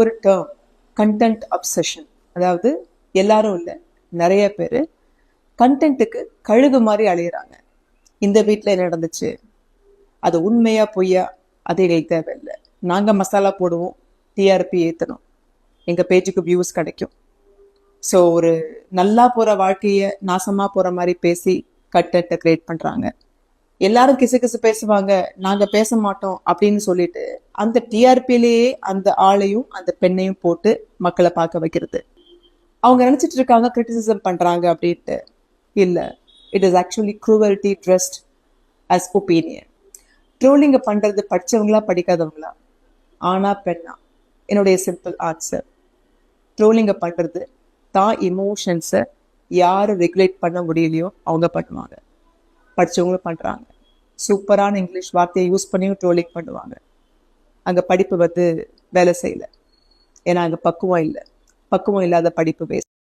ஒரு term content obsession அதாவது எல்லாரும் இல்லை நிறைய பேர் கண்டென்ட்டுக்கு கழுகு மாதிரி அலையிறாங்க. இந்த வீட்டில் என்ன நடந்துச்சு? அது உண்மையா பொய்யா? அது எங்களுக்கு தேவையில்லை. நாங்கள் மசாலா போடுவோம் டிஆர்பி ஏற்றணும் எங்கள் பேஜுக்கு வியூஸ் கிடைக்கும். ஸோ ஒரு நல்லா போகிற வாழ்க்கையை நாசமாக போகிற மாதிரி பேசி கண்டென்ட்டை க்ரியேட் பண்ணுறாங்க எல்லாரும் கிசு கிசு பேசுவாங்க நாங்கள் பேச மாட்டோம் அப்படின்னு சொல்லிட்டு அந்த டிஆர்பிலேயே அந்த ஆளையும் அந்த பெண்ணையும் போட்டு மக்களை பார்க்க வைக்கிறது. அவங்க நினைச்சிட்டு இருக்காங்க கிரிட்டிசிசம் பண்றாங்க அப்படின்ட்டு. இல்ல it is actually cruelty dressed as opinion ட்ரோலிங்க பண்றது படிச்சவங்களா படிக்காதவங்களா? ஆனா பெண்ணா? என்னுடைய சிம்பிள் ஆன்சர் ட்ரோலிங்க பண்றது தான் இமோஷன்ஸை யாரும் ரெகுலேட் பண்ண முடியலையோ அவங்க பண்ணுவாங்க. படிச்சவங்களும் பண்றாங்க. சூப்பரான இங்கிலீஷ் வார்த்தையை யூஸ் பண்ணியும் ட்ரோலிங் பண்ணுவாங்க. அங்க படிப்பு வந்து வேலை செய்யல. ஏன்னா அங்க பக்குவம் இல்லை. பக்குவம் இல்லாத படிப்பு வேஸ்ட்